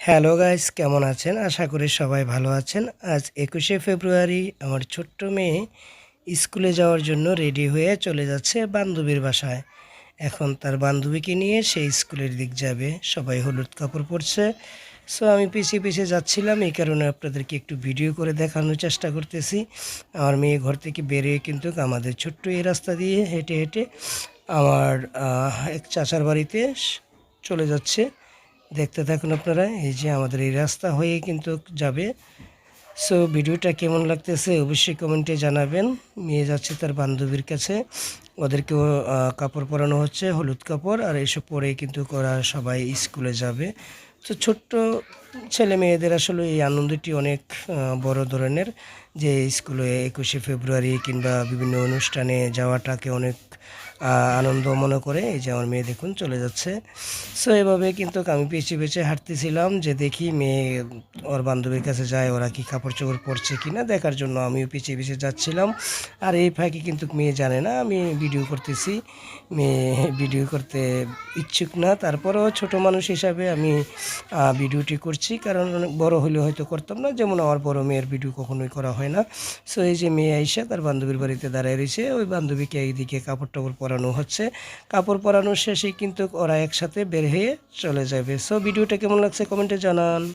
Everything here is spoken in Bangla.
হ্যালো গাইস কেমন আছেন? আশা করি সবাই ভালো আছেন। আজ একুশে ফেব্রুয়ারি, আমার ছোট্ট মেয়ে স্কুলে যাওয়ার জন্য রেডি হয়ে চলে যাচ্ছে বান্ধবীর বাসায়। এখন তার বান্ধবীকে নিয়ে সে স্কুলের দিক যাবে। সবাই হলুদ কাপড় পরছে। সো আমি পিছিয়ে পিছিয়ে যাচ্ছিলাম, এই কারণে আপনাদেরকে একটু ভিডিও করে দেখানোর চেষ্টা করতেছি। আমার মেয়ে ঘর থেকে বেরিয়ে কিন্তু আমাদের ছোট্ট এই রাস্তা দিয়ে হেঁটে হেঁটে আমার এক চাচার বাড়িতে চলে যাচ্ছে। দেখতে থাকুন আপনারা। এই যে আমাদের এই রাস্তা হয়ে কিন্তু যাবে। সো ভিডিওটা কেমন লাগতেছে অবশ্যই কমেন্টে জানাবেন। নিয়ে যাচ্ছে তার বান্ধবীর কাছে। ওদেরকেও কাপড় পরানো হচ্ছে, হলুদ কাপড়, আর এসব পরে কিন্তু করা সবাই স্কুলে যাবে। তো ছোট্ট ছেলে মেয়েদের আসলে এই আনন্দটি অনেক বড় ধরনের যে স্কুলে একুশে ফেব্রুয়ারি কিংবা বিভিন্ন অনুষ্ঠানে যাওয়াটাকে অনেক আনন্দ মনে করে। এই যে আমার মেয়ে দেখুন চলে যাচ্ছে। সো এভাবে কিন্তু আমি পিছিয়ে পিছিয়ে হাঁটতেছিলাম যে দেখি মেয়ে ওর বান্ধবীর কাছে যায়, ওরা কি কাপড় চোপড় পরছে কি না দেখার জন্য আমিও পিছিয়ে পিছিয়ে যাচ্ছিলাম। আর এই ফাঁকে কিন্তু মেয়ে জানে না, আমি ভিডিও করতেছি। মেয়ে ভিডিও করতে ইচ্ছুক না। তারপরেও ছোট মানুষ হিসাবে আমি ভিডিওটি ভিডিওটি করছি, কারণ অনেক বড় হলে হয়তো করতাম না। যেমন আমার বড় মেয়ের ভিডিও কখনোই করা হয় না। সো এই যে মেয়ে আইসা, তার বান্ধবীর বাড়িতে দাঁড়ায় রয়েছে। ওই বান্ধবীকে এইদিকে কাপড় টাপড় পরানো হচ্ছে। কাপড় পরানোর শেষে কিন্তু ওরা একসাথে বের হয়ে চলে যাবে। সো ভিডিওটা কেমন লাগছে? কমেন্টে জানান।